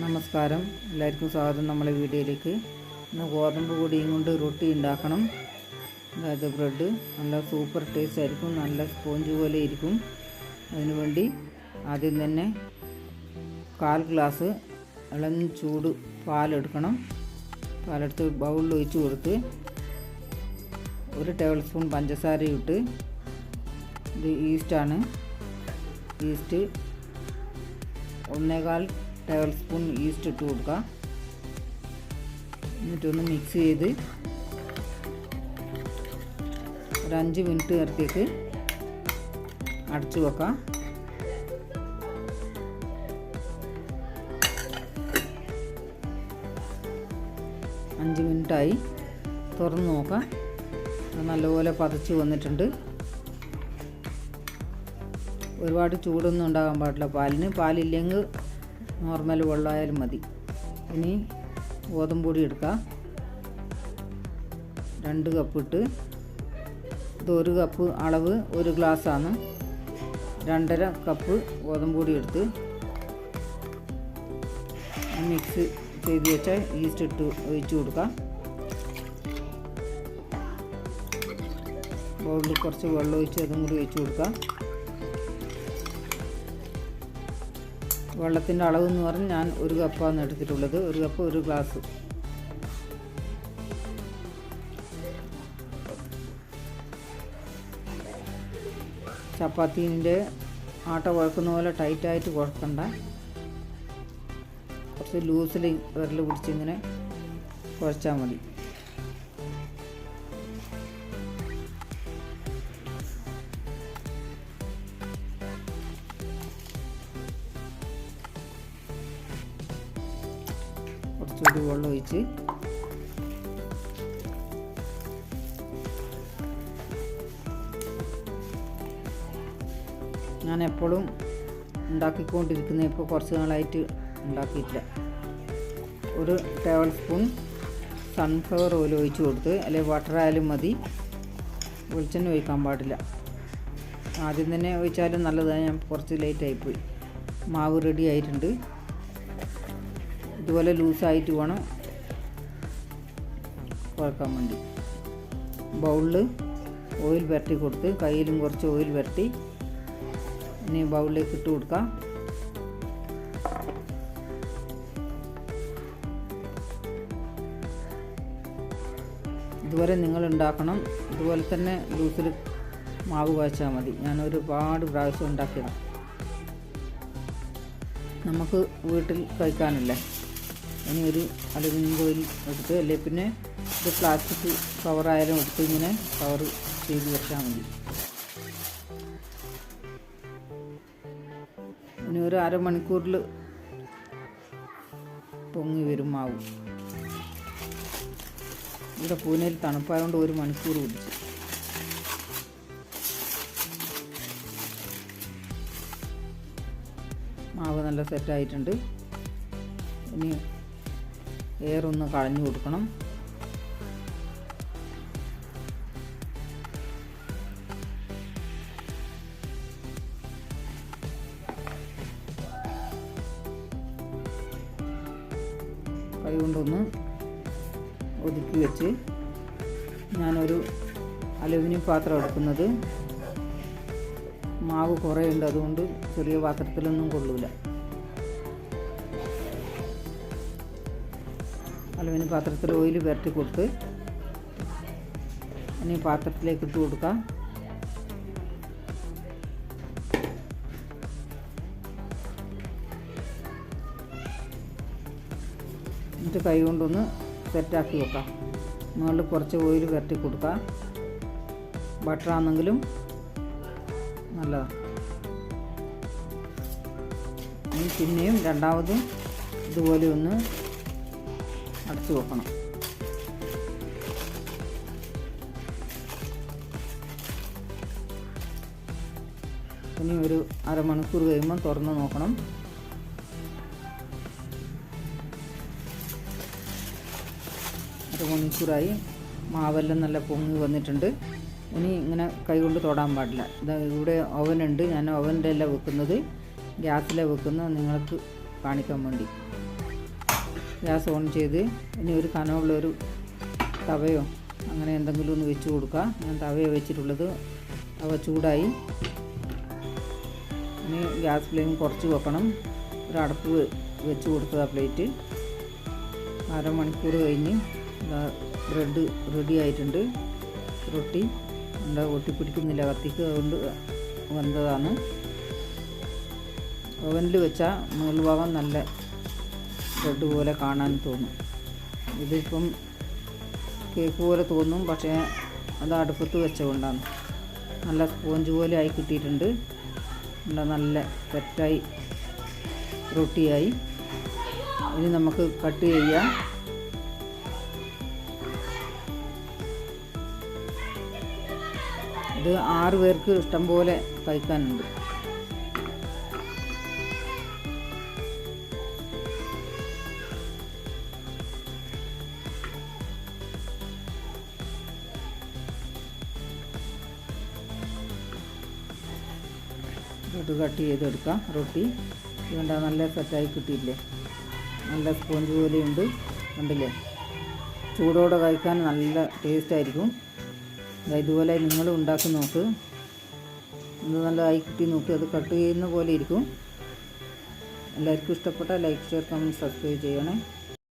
നമസ്കാരം. എല്ലാവർക്കും സ്വാഗതം നമ്മളെ വീഡിയോയിലേക്ക്. ഇന്ന് ഗോതമ്പ് പൊടിയും കൊണ്ട് റൊട്ടി ഉണ്ടാക്കണം. അതായത് ബ്രെഡ്. നല്ല സൂപ്പർ ടേസ്റ്റ് ആയിരിക്കും. നല്ല സ്പോഞ്ച് പോലെ ഇരിക്കും. അതിനു വേണ്ടി ആദ്യം തന്നെ കാൽ ഗ്ലാസ് ഇളം ചൂട് പാലെടുക്കണം. പാലെടുത്ത് ബൗളിൽ ഒഴിച്ച് കൊടുത്ത് ഒരു ടേബിൾ സ്പൂൺ പഞ്ചസാര ഇട്ട് ഇത് ഈസ്റ്റാണ് ഈസ്റ്റ് ഒന്നേകാൽ ടേബിൾ സ്പൂൺ ഈസ്റ്റ് ഇട്ട് കൊടുക്കുക എന്നിട്ടൊന്ന് മിക്സ് ചെയ്ത് ഒരു അഞ്ച് മിനിറ്റ് നേരത്തേക്ക് അടച്ചു വെക്കാം. അഞ്ച് മിനിറ്റായി. തുറന്ന് നോക്കാം. നല്ലപോലെ പതച്ച് വന്നിട്ടുണ്ട്. ഒരുപാട് ചൂടൊന്നും ഉണ്ടാകാൻ പാടില്ല. പാലിന് പാലില്ലെങ്കിൽ നോർമൽ വെള്ളമായാലും മതി. ഇനി ഗോതമ്പ് പൊടി എടുക്കാം. രണ്ട് കപ്പ് ഇട്ട്. ഇത് ഒരു കപ്പ് അളവ് ഒരു ഗ്ലാസ്സാണ് രണ്ടര കപ്പ് ഗോതമ്പ് പൊടി എടുത്ത് മിക്സ് ചെയ്ത് വെച്ചാൽ ഈസ്റ്റ് ഇട്ട് ഒഴിച്ച് കൊടുക്കാം. ബൗളിൽ കുറച്ച് വെള്ളം ഒഴിച്ച് അതും കൂടി ഒഴിച്ച് കൊടുക്കാം. വെള്ളത്തിന്റെ അളവ് എന്ന് പറഞ്ഞ് ഞാൻ ഒരു കപ്പാണ് എടുത്തിട്ടുള്ളത്. ഒരു കപ്പ് ഒരു ഗ്ലാസ്. ചപ്പാത്തീന്റെ ആട്ട കുഴക്കുന്ന പോലെ ടൈറ്റായിട്ട് കുഴക്കണ്ട. കുറച്ച് ലൂസിൽ വിരൽ പിടിച്ചിങ്ങനെ കുഴച്ചാൽ മതി. കുറച്ചുകൂടി വെള്ളം ഒഴിച്ച് ഞാൻ എപ്പോഴും ഉണ്ടാക്കിക്കൊണ്ടിരിക്കുന്ന ഇപ്പോൾ കുറച്ച് നാളായിട്ട് ഉണ്ടാക്കിയിട്ടില്ല. ഒരു ടേബിൾ സ്പൂൺ സൺഫ്ലവർ ഓയിൽ ഒഴിച്ച് കൊടുത്ത് അല്ലെങ്കിൽ വാട്ടർ ആയാലും മതി. വെളിച്ചെണ്ണ ഒഴിക്കാൻ പാടില്ല. ആദ്യം തന്നെ ഒഴിച്ചാലും നല്ലതാണ് ഞാൻ കുറച്ച് ലേറ്റ് ആയിപ്പോയി. മാവ് റെഡി ആയിട്ടുണ്ട്. ഇതുപോലെ ലൂസായിട്ട് വേണം കുഴക്കാൻ വേണ്ടി. ബൗളിൽ ഓയിൽ പുരട്ടി കൊടുത്ത് കയ്യിലും കുറച്ച് ഓയിൽ പുരട്ടി ഇനി ബൗളിലേക്ക് ഇട്ട് കൊടുക്കാം. ഇതുവരെ നിങ്ങൾ ഉണ്ടാക്കണം. ഇതുപോലെ തന്നെ ലൂസിൽ മാവ് കുഴച്ചാൽ മതി. ഞാൻ ഒരുപാട് പ്രാവശ്യം ഉണ്ടാക്കിയതാണ് നമുക്ക് വീട്ടിൽ കഴിക്കാനല്ലേ? ഇനി ഒരു അലുമിനിയം കോയിൽ എടുത്ത് അല്ലെ പിന്നെ ഒരു പ്ലാസ്റ്റിക് ആയാലും എടുത്ത് ഇങ്ങനെ കവർ ചെയ്ത് വെച്ചാൽ മതി. ഇനി ഒരു അരമണിക്കൂറിൽ പൊങ്ങി വരും മാവ്. ഇവിടെ പൂനെയിൽ തണുപ്പായതുകൊണ്ട് ഒരു മണിക്കൂർ പിടിച്ചു. മാവ് നല്ല സെറ്റായിട്ടുണ്ട് ഇനി എയർ ഒന്ന് കളഞ്ഞു കൊടുക്കണം. കൈകൊണ്ടൊന്ന് ഒതുക്കി വെച്ച് ഞാനൊരു അലുമിനിയം പാത്രം എടുക്കുന്നത്. മാവ് കുറേ ഉണ്ട് അതുകൊണ്ട് ചെറിയ പാത്രത്തിലൊന്നും കൊള്ളൂല. അലുമിനിയം പാത്രത്തിൽ ഓയിൽ പുരട്ടി കൊടുത്ത് ഇനി പാത്രത്തിലേക്ക് ഇട്ട് കൊടുക്കാം. എന്നിട്ട് കൈ കൊണ്ടൊന്ന് സെറ്റാക്കി വെക്കാം. മുകളിൽ കുറച്ച് ഓയിൽ പുരട്ടി കൊടുക്കാം. ബട്ടറാണെങ്കിലും നല്ലതാണ് പിന്നെയും രണ്ടാമതും ഇതുപോലെ ഒന്ന് അടച്ചു വെക്കണം. ഇനി ഒരു അരമണിക്കൂർ കഴിയുമ്പം തുറന്ന് നോക്കണം. അരമണിക്കൂറായി മാവെല്ലാം നല്ല പൊങ്ങി വന്നിട്ടുണ്ട്. ഇനി ഇങ്ങനെ കൈകൊണ്ട് തൊടാൻ പാടില്ല. ഇതാ ഇവിടെ ഓവനുണ്ട് ഞാൻ ഓവന്റെ അല്ല വെക്കുന്നത്. ഗ്യാസിലാണ് വെക്കുന്നത്. നിങ്ങൾക്ക് കാണിക്കാൻ വേണ്ടി. ഗ്യാസ് ഓൺ ചെയ്ത് ഇനി ഒരു കനമുള്ളൊരു തവയോ അങ്ങനെ എന്തെങ്കിലും ഒന്ന് വെച്ച് കൊടുക്കുക. ഞാൻ തവയോ വെച്ചിട്ടുള്ളത് അവ ചൂടായി. ഇനി ഗ്യാസ് ഫ്ലെയിം കുറച്ച് വെക്കണം. ഒരു അടപ്പ് വെച്ച് വെച്ച് ആ പ്ലേറ്റ്. അരമണിക്കൂർ കഴിഞ്ഞ് ബ്രെഡ് റെഡി ആയിട്ടുണ്ട്. റൊട്ടി എന്താ ഒട്ടിപ്പിടിക്കുന്നില്ല. കത്തിക്ക് അതുകൊണ്ട് വന്നതാണ്. ഓവനിൽ വെച്ചാൽ മുകൾഭാഗം നല്ല ബ്രെഡ് പോലെ കാണാൻ തോന്നും. ഇതിപ്പം കേക്ക് പോലെ തോന്നും പക്ഷേ അത് അടുപ്പത്ത് വെച്ചുകൊണ്ടാണ് നല്ല സ്പോഞ്ച് പോലെ ആയി കിട്ടിയിട്ടുണ്ട്. നല്ല സെറ്റായി റൊട്ടിയായി. ഇനി നമുക്ക് കട്ട് ചെയ്യാം. ഇത് ആറ് പേർക്ക് ഇഷ്ടം പോലെ കഴിക്കാനുണ്ട്. ഇത് കട്ട് ചെയ്തെടുക്കാം. റൊട്ടി. ഇതുകൊണ്ട് നല്ല സെറ്റായി കിട്ടിയില്ലേ നല്ല സ്പോഞ്ച് പോലെയുണ്ട്. കണ്ടില്ലേ? ചൂടോടെ കഴിക്കാൻ നല്ല ടേസ്റ്റ് ആയിരിക്കും. ഇതുപോലെ നിങ്ങൾ ഉണ്ടാക്കി നോക്ക്. ഇത് നല്ല നല്ലതായി കിട്ടി നോക്കി. അത് കട്ട് ചെയ്യുന്ന പോലെ ഇരിക്കും. എല്ലാവർക്കും ഇഷ്ടപ്പെട്ട ലൈക്ക് ഷെയർ കമന്റ് സബ്സ്ക്രൈബ് ചെയ്യണേ.